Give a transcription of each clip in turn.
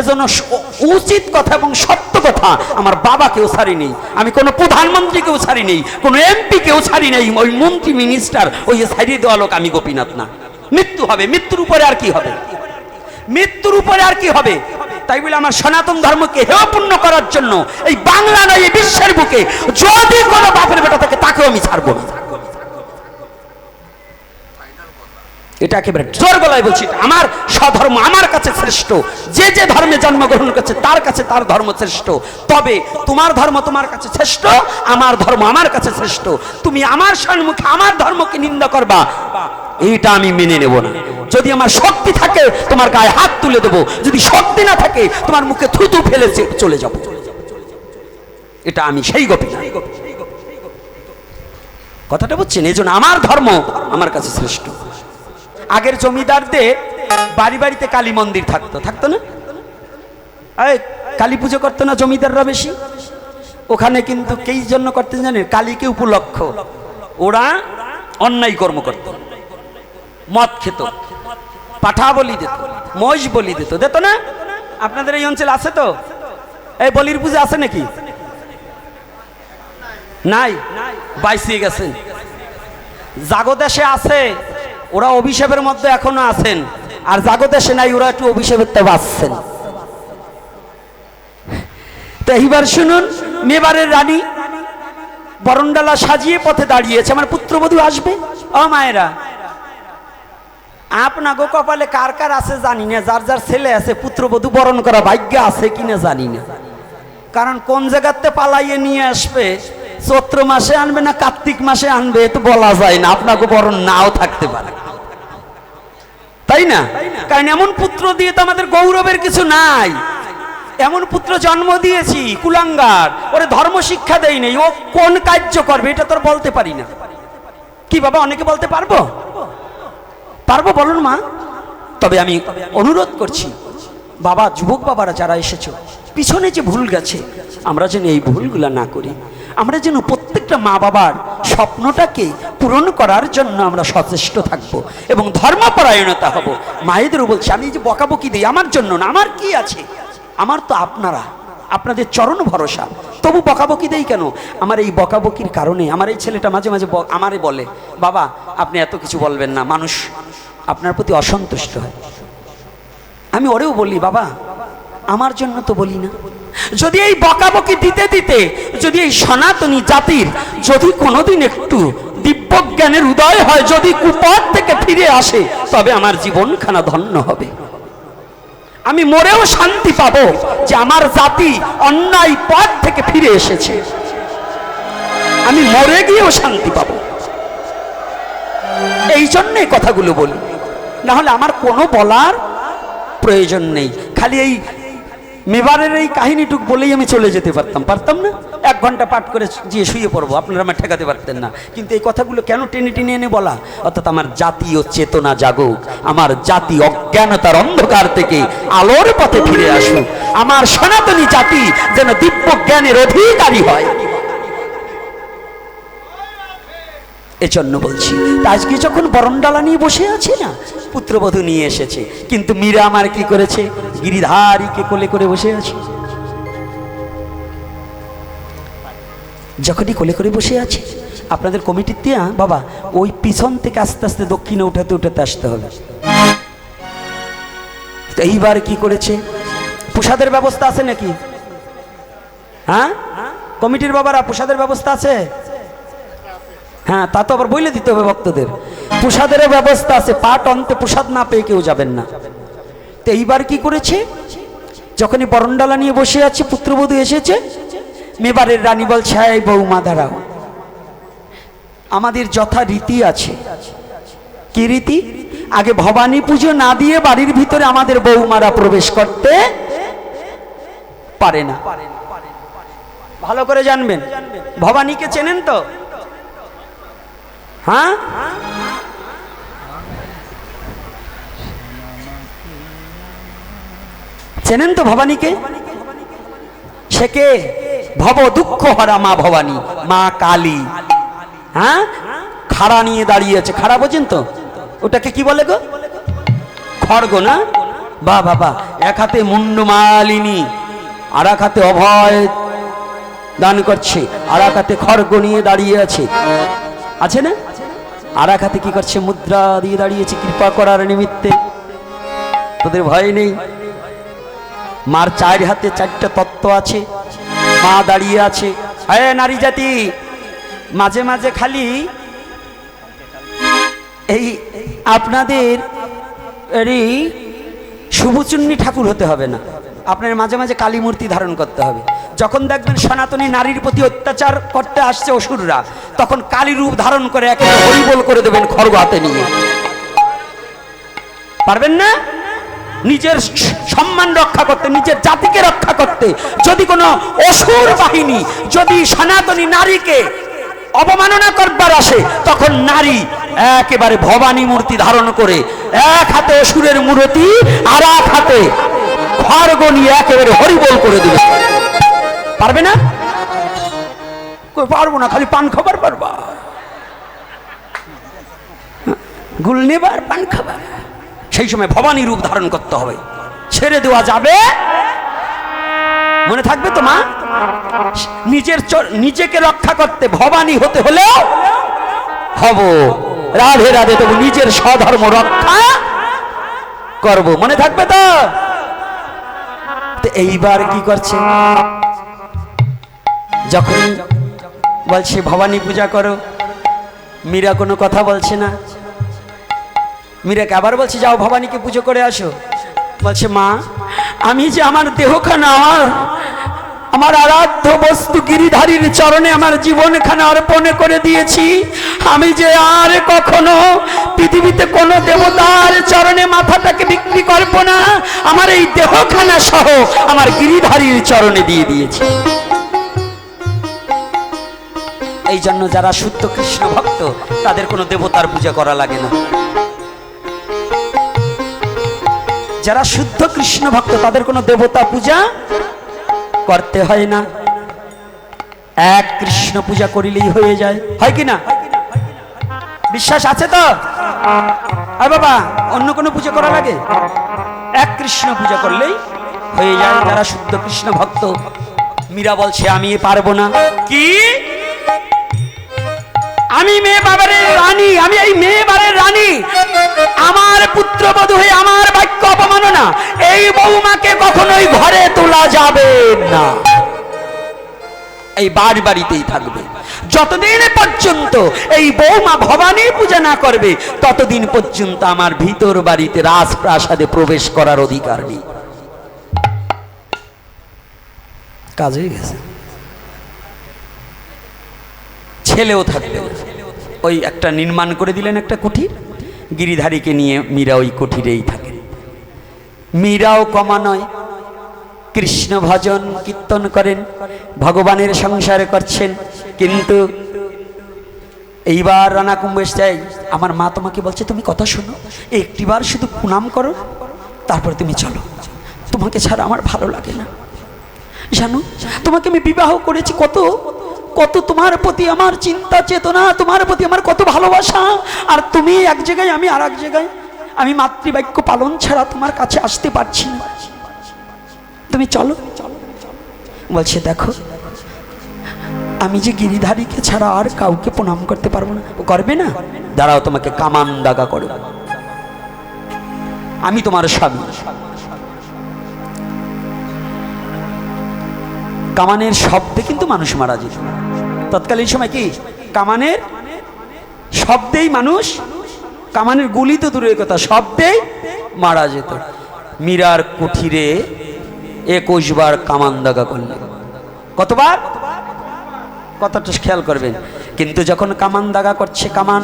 এজন্য উচিত কথা এবং সত্য কথা আমার বাবাকেও ছাড়ি নেই আমি কোনো প্রধানমন্ত্রীকেও ছাড়ি নেই কোনো এমপি কেউ ছাড়ি নেই ওই মন্ত্রী, মিনিস্টার, ওই ছাড়িয়ে দেওয়া লোক আমি গোপীনাথ না। মৃত্যু হবে, মৃত্যুর উপরে আর কি হবে? মৃত্যুর উপরে আর কি হবে? তাই বলে আমার সনাতন ধর্মকে হেয়পূর্ণ করার জন্য এই বাংলা নয়, এই বিশ্বের বুকে যদি কোনো বাপের বেটা থাকে, তাকেও আমি ছাড়বো না। এটা একেবারে জোর গলায় বলছি, আমার স্বধর্ম আমার কাছে শ্রেষ্ঠ। যে যে ধর্মে জন্মগ্রহণ করছে, তার কাছে তার ধর্ম শ্রেষ্ঠ। তবে তোমার ধর্ম তোমার কাছে শ্রেষ্ঠ, আমার ধর্ম আমার কাছে শ্রেষ্ঠ। তুমি আমার সম্মুখে আমার ধর্মকে নিন্দা করবা। এইটা আমি মেনে নেব না। যদি আমার শক্তি থাকে, তোমার গায়ে হাত তুলে দেবো। যদি শক্তি না থাকে, তোমার মুখে থুতু ফেলে চলে যাব। এটা আমি সেই গোপী। কথাটা বুঝছেন? এই জন্য আমার ধর্ম আমার কাছে শ্রেষ্ঠ। আগের জমিদারদের বাড়ি বাড়িতে কালী মন্দির থাকতো থাকতো না? কালী পুজো করতো না জমিদাররা বেশি? ওখানে কিন্তু কেই জন্য করতে জানেন? কালীকে উপলক্ষ। ওরা অন্যায় কর্ম করত। মদ খেত। পাঠা বলি দিত। মহিষ বলি দিত। দিত না? আপনাদের এই অঞ্চলে আছে তো? এই বলির পূজা আছে নাকি? নাই? বাইসিয়ে গেছেন জাগদেশে আছে। ওরা অভিশাপের মধ্যে এখনও আছেন। আর জাগদেশে নাই, ওরা একটু অভিশাপের তো বাঁচছেন। তো এইবার শুনুন, মেবারের রানী বরণডালা সাজিয়ে পথে দাঁড়িয়েছে। আমার পুত্রবধূ আসবে? ও মায়েরা আপনাগো কপালে কার কার আছে জানি না, যার যার ছেলে আছে, পুত্রবধূ বরণ করা ভাগ্য আছে কিনা জানি না। কারণ কোন জায়গাতে পালাইয়ে নিয়ে আসবে চৈত্র মাসে আনবে না কার্তিক মাসে আনবে তো বলা যায় না, আপনাকে বরণ নাও থাকতে পারে। তাই না? কারণ এমন পুত্র দিয়ে তো আমাদের গৌরবের কিছু নাই। এমন পুত্র জন্ম দিয়েছি, কুলাঙ্গার, ওরে ধর্ম শিক্ষা দেই নেই, ও কোন কার্য করবে, এটা তোর বলতে পারি না। কি বাবা, অনেকে বলতে পারব? পারব বলুন মা। তবে আমি অনুরোধ করছি, বাবা, যুবক বাবারা যারা এসেছ, পিছনে যে ভুল গেছে, আমরা যেন এই ভুলগুলা না করি। আমরা যেন প্রত্যেকটা মা বাবার স্বপ্নটাকে পূরণ করার জন্য আমরা সচেষ্ট থাকব এবং ধর্মপরায়ণতা হব। মায়েদেরও বলছি, আমি যে বকাবকি দিই, আমার জন্য না, আমার কি আছে? আমার তো আপনারা, আপনাদের চরণ ভরসা। তবু বকাবকি দেই কেন? আমার এই বকাবকির কারণে, আমার এই ছেলেটা মাঝে মাঝে আমারে বলে, বাবা, আপনি এত কিছু বলবেন না, মানুষ আপনার প্রতি অসন্তুষ্ট হয়। আমি ওরেও বলি, বাবা, আমার জন্য তো বলি না। যদি এই বকাবকি দিতে দিতে, যদি এই সনাতনী জাতির যদি কোনোদিন একটু দিব্যজ্ঞানের উদয় হয়, যদি কুপথ থেকে ফিরে আসে, তবে আমার জীবনখানা ধন্য হবে। আমি মরেও শান্তি পাব যে আমার জাতি অন্যায় পথ থেকে ফিরে এসেছে। আমি মরে গিয়েও শান্তি পাবো। এই জন্য কথাগুলো বলি। না হলে আমার কোনো বলার প্রয়োজন নেই। খালি এই মেবারের এই কাহিনীটুক বলেই আমি চলে যেতে পারতাম। পারতাম না? এক ঘণ্টা পাঠ করে গিয়ে শুয়ে পড়ব, আপনারা আমার ঠেকাতে পারতেন না। কিন্তু এই কথাগুলো কেন টেনে টেনে এনে বলা? অর্থাৎ আমার জাতীয় চেতনা জাগুক, আমার জাতি অজ্ঞানতার অন্ধকার থেকে আলোর পথে ফিরে আসুক, আমার সনাতনী জাতি যেন দিব্য জ্ঞানের অধিকারী হয়। এজন্য বলছি। তা আজকে যখন বরণডালা নিয়ে বসে আছে না, পুত্রবধূ নিয়ে এসেছে। কিন্তু মীরা আমার কি করেছে? গিরিধারীকে কোলে করে বসে আছে। যখনই কোলে করে বসে আছে, আপনাদের কমিটির দিয়া বাবা, ওই পিছন থেকে আস্তে আস্তে দক্ষিণে উঠাতে উঠাতে আসতে হবে। এইবার কি করেছে? প্রসাদের ব্যবস্থা আছে নাকি? হ্যাঁ? কমিটির বাবারা, প্রসাদের ব্যবস্থা আছে? হ্যাঁ তা তো আবার বইলে দিতে হবে ভক্তদের। প্রসাদেরও ব্যবস্থা আছে পাট অন্তে প্রসাদ না পেয়ে কেউ যাবেন না। তো এইবার কি করেছে? যখনই বরণডালা নিয়ে বসে আছে, পুত্রবধূ এসেছে, মেবারের রানী বলছে, এই বৌমা, দাঁড়াও। আমাদের যথা রীতি আছে। কি রীতি? আগে ভবানী পুজো না দিয়ে বাড়ির ভিতরে আমাদের বৌমারা প্রবেশ করতে পারে না। ভালো করে জানবেন। ভবানীকে চেনেন তো? হ্যাঁ? চেনেন তো ভবানীকে? সে কে? ভব দুঃখ হরা মা ভবানী, মা কালী। হ্যাঁ? খাড়া নিয়ে দাঁড়িয়ে আছে। খাড়া বোঝেন তো? ওটাকে কি বলে গো? খড়গ না? বা বাবা এক হাতে মুন্ডমালিনী, আর এক হাতে অভয় দান করছে। আর এক হাতে খড়গ নিয়ে দাঁড়িয়ে আছে। আছে না? আর এক হাতে কি করছে? মুদ্রা দিয়ে দাঁড়িয়েছে, কৃপা করার নিমিত্তে। তোদের ভয় নেই? মার চার হাতে চারটা তত্ত্ব আছে। মা দাঁড়িয়ে আছে। হ্যাঁ নারী জাতি, মাঝে মাঝে খালি এই আপনাদের এই শুভচুন্নি ঠাকুর হতে হবে না। আপনার মাঝে মাঝে কালী মূর্তি ধারণ করতে হবে। যখন দেখবেন সনাতনী নারীর প্রতি অত্যাচার করতে আসছে অসুররা, তখন কালী রূপ ধারণ করে একেবারে হরিবোল করে দেবেন খড়গ হাতে নিয়ে। পারবেন না? নিজের সম্মান রক্ষা করতে, নিজের জাতিকে রক্ষা করতে। যদি কোনো অসুর বাহিনী, যদি সনাতনী নারীকে অবমাননা করবার আসে, তখন নারী একেবারে ভবানী মূর্তি ধারণ করে এক হাতে অসুরের মূর্তি আর এক হাতে খড়গ নিয়ে একেবারে হরিবোল করে দেবে। পারবে না? পারব না, খালি পান খাবার পারবা। গুল নেবার পান খাবার। সেই সময় ভবানী রূপ ধারণ করতে হবে। ছেড়ে দেওয়া যাবে? মনে থাকবে তো, মা? নিজের নিজেকে রক্ষা করতে ভবানী হতে হলেও হব। রাধে রাধে, তবু নিজের স্বধর্ম রক্ষা করব। মনে থাকবে তো এইবার কি করছে? যখন বলছে, ভবানী পূজা করো। মীরা কোনো কথা বলছে না। মীরাকে আবার বলছে, যাও ভবানীকে পুজো করে আসো। বলছে, মা, আমি যে আমার দেহখানা, আমার আমার আরাধ্য বস্তু গিরিধারীর চরণে আমার জীবনখানা অর্পণ করে দিয়েছি, আমি যে আর কখনো পৃথিবীতে কোনো দেবতার চরণে মাথাটাকে বিক্রি করব না, আমার এই দেহখানা সহ আমার গিরিধারীর চরণে দিয়ে দিয়েছি। এই জন্য যারা শুদ্ধ কৃষ্ণ ভক্ত, তাদের কোনো দেবতার পূজা করা লাগে না। যারা শুদ্ধ কৃষ্ণ ভক্ত, তাদের কোনো দেবতা পূজা করতে হয় না। এক কৃষ্ণ পূজা করিলেই হয়ে যায়। হয় কি না? বিশ্বাস আছে তো? আর বাবা, অন্য কোনো পূজা করা লাগে? এক কৃষ্ণ পূজা করলেই হয়ে যায়। যারা শুদ্ধ কৃষ্ণ ভক্ত, মীরা বলছে, আমি পারব না। কি? আমি মেয়ে বাবারের রানী, আমি এই মেয়ে বাড়ির রানী। আমার পুত্রবধূ হয়ে আমার বাক্য অপমাননা এই বৌমাকে কখনোই ঘরে তোলা যাবে না। এই বাড়ি বাড়িতেই থাকবে। যতদিন পর্যন্ত এই বৌমা ভবানীর পূজা না করবে, ততদিন পর্যন্ত আমার ভিতর বাড়িতে রাজপ্রাসাদে প্রবেশ করার অধিকার নেই। কাজ গেছে। ছেলেও থাকবে। ওই একটা নির্মাণ করে দিলেন একটা কুঠির গিরিধারীকে নিয়ে মীরা ওই কুঠিরেই থাকেন। মীরাও কমা নয়, কৃষ্ণ ভজন কীর্তন করেন, ভগবানের সংসার করছেন। কিন্তু এইবার রানা কুম্ভেশ যাই আমার মা তোমাকে বলছে, তুমি কথা শোনো, একটিবার শুধু প্রণাম করো, তারপর তুমি চলো। তোমাকে ছাড়া আমার ভালো লাগে না। জানো, তোমাকে আমি বিবাহ করেছি কত কত তোমার প্রতি আমার চিন্তা চেতনা, তোমার প্রতি আমার কত ভালোবাসা। আর তুমি এক জায়গায়, আমি আর এক জায়গায়। আমি মাতৃবাক্য পালন ছাড়া তোমার কাছে আসতে পারছি তুমি চলো। বলছে, দেখো, আমি যে গিরিধারীকে ছাড়া আর কাউকে প্রণাম করতে পারব না। করবে না? দাঁড়াও, তোমাকে কামান দাগা করো। আমি তোমার স্বামী। কামানের শব্দে কিন্তু মানুষ মারা যেত। তৎকালীন সময় কি? কামানের শব্দেই মানুষ, কামানের গুলি তো দূরের কথা, শব্দেই মারা যেত। মীরার কুঠিরে একুশ বার কামান দাগা করলেন। কতবার? কথাটা খেয়াল করবেন। কিন্তু যখন কামান দাগা করছে কামান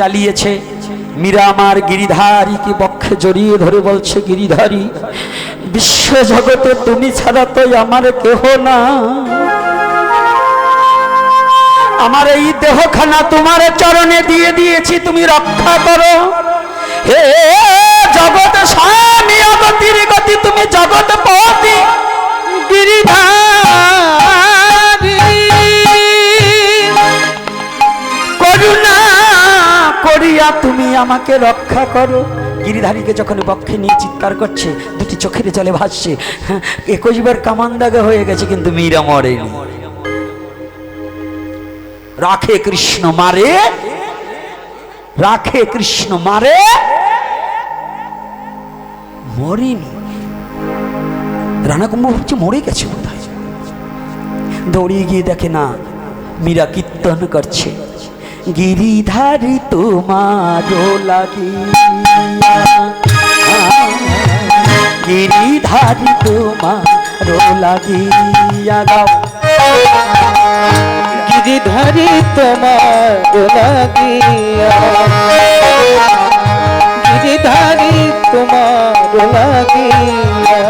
চালিয়েছে। মীরা আমার গিরিধারীকে বক্ষে জড়িয়ে ধরে বলছে, গিরিধারী বিশ্ব জগতে তুমি ছাড়া তো আমার কেহ না। আমার এই দেহখানা তোমার চরণে দিয়ে দিয়েছি, তুমি রক্ষা করো। হে জগৎ স্বামী অগতির গতি, তুমি জগৎ পতি গিরিধারী। করিয়া তুমি আমাকে রক্ষা করো। গিরিধারীকে যখন বক্ষে নিয়ে চিৎকার করছে দুটি চোখের জলে ভাসছে। হ্যাঁ, একুশ বার কামান দাগা হয়ে গেছে কিন্তু মীরা মরেনি। রাখে কৃষ্ণ মারে। রাখে কৃষ্ণ মারে। মরেনি। রানা কুম্ভ ভাবছে মরে গেছে কোথায় দৌড়িয়ে গিয়ে দেখে না মীরা কীর্তন করছে। গিরিধারী তোমার লাগিয়া। গিরিধারী তোমার লাগিয়া গাও গিরিধারি তোমার লাগিয়া। গিরিধারি তোমার লাগিয়া।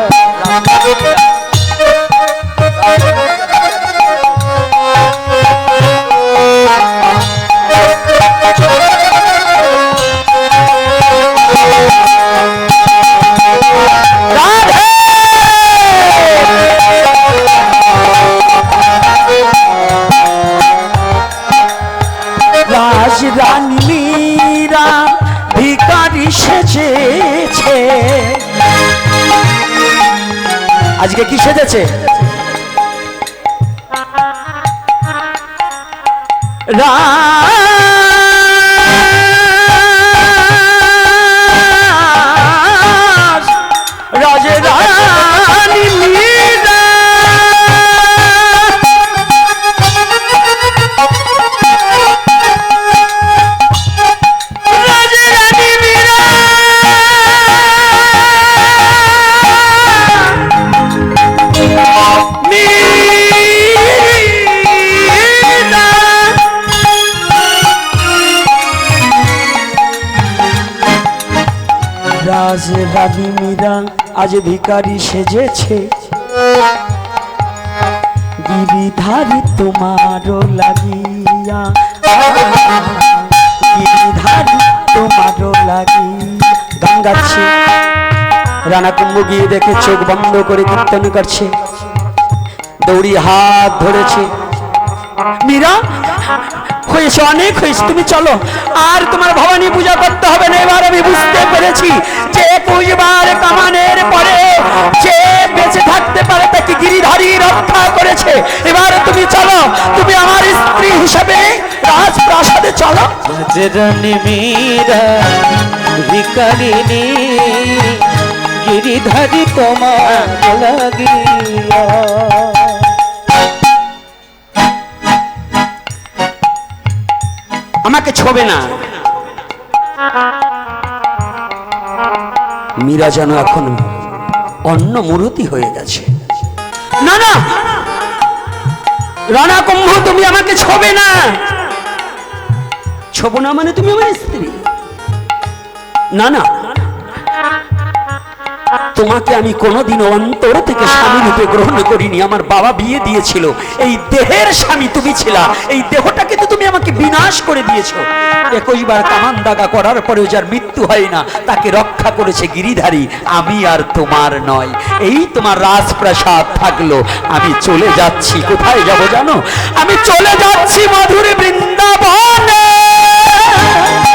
কি সেজেছে রাজ রানী মীরা আজ ভিকারি সেজেছে। গিরিধারী তোমারও লাগিয়া, গিরিধারী তোমারও লাগি গান গাচ্ছে। রানা কুম্ভ গিয়ে দেখে চোখ বন্ধ করে কীর্তন করছে। দৌড়ি হাত ধরেছে। মীরা, হয়েছে অনেক, হয়েছে, তুমি চলো। আর তোমার ভবানী পূজা করতে হবে না, এবার আমি বুঝতে পেরেছি যে পুজবার কামানের পরে যে বেঁচে থাকতে পারে, তাকে গিরিধারী রক্ষা করেছে। এবার তুমি চলো, তুমি আমার স্ত্রী হিসাবে রাজপ্রাসাদে চলো। গিরিধারি তোমার লাগিয়া আমাকে ছবে না। মীরা যেন এখন অন্য মূরতি হয়ে গেছে। না না! রানা কুম্ভ, তুমি আমাকে ছোবে না। ছোব না মানে তুমি আমার স্ত্রী। না না! তোমাকে আমি কোনোদিন অন্তর থেকে স্বামী রূপে গ্রহণ করিনি। আমার বাবা বিয়ে দিয়েছিল। এই দেহের স্বামী তুমি ছিলা। এই দেহটাকে তো তুমি আমাকে বিনাশ করে দিয়েছ। একুশ বার কামান দাগা করার পরেও যার মৃত্যু হয় না তাকে রক্ষা করেছে গিরিধারী। আমি আর তোমার নয়। এই তোমার রাজপ্রাসাদ থাকল। আমি চলে যাচ্ছি। কোথায় যাব জানো? আমি চলে যাচ্ছি মাধুরী বৃন্দাবনে। আমি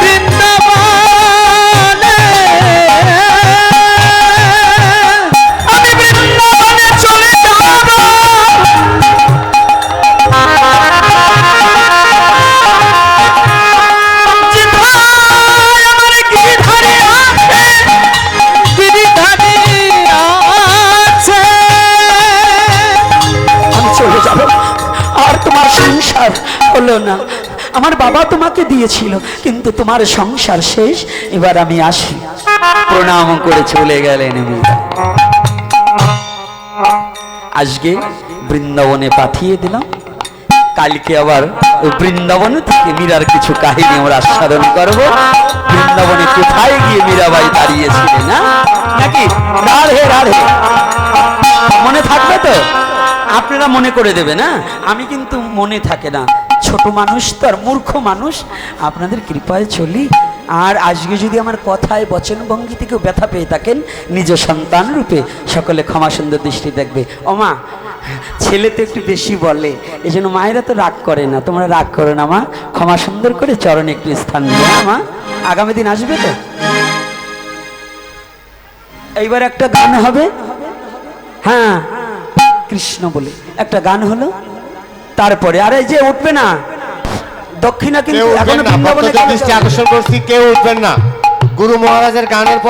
আমার বাবা তোমাকে দিয়েছিল, কিন্তু তোমার সংসার শেষ, এবার আমি আসি। প্রণাম করে চলে গেলেন আজকে বৃন্দাবনে পাঠিয়ে দিলাম। কালকে আবার বৃন্দাবন থেকে মীরার কিছু কাহিনী আমরা আস্বাদন করব। বৃন্দাবনে কোথায় গিয়ে মীরাবাই দাঁড়িয়েছিলেন, না? নাকি? রাধে রাধে। মনে থাকবে তো? আপনারা মনে করে দেবে না? আমি কিন্তু মনে থাকে না। ছোট মানুষ তো আর মূর্খ মানুষ, আপনাদের কৃপায় চলি। আর আজকে যদি আমার কথায় বচন ভঙ্গিতে কেউ ব্যথা পেয়ে থাকেন, নিজ সন্তান রূপে সকলে ক্ষমা সুন্দর দৃষ্টি দেখবে। ওমা ছেলে তো একটু বেশি বলে এই জন্য মায়েরা তো রাগ করে না, তোমরা রাগ করো না মা। ক্ষমা সুন্দর করে চরণে একটু স্থান দিও। মা, আগামী দিন আসবে তো? এইবার একটা গান হবে। হ্যাঁ কৃষ্ণ বলে। একটা গান হলো তারপরে আরে যে উঠবে না। দক্ষিণা কিন্তু আকর্ষণ করছি কেউ উঠবেন না। গুরু মহারাজের গানের পর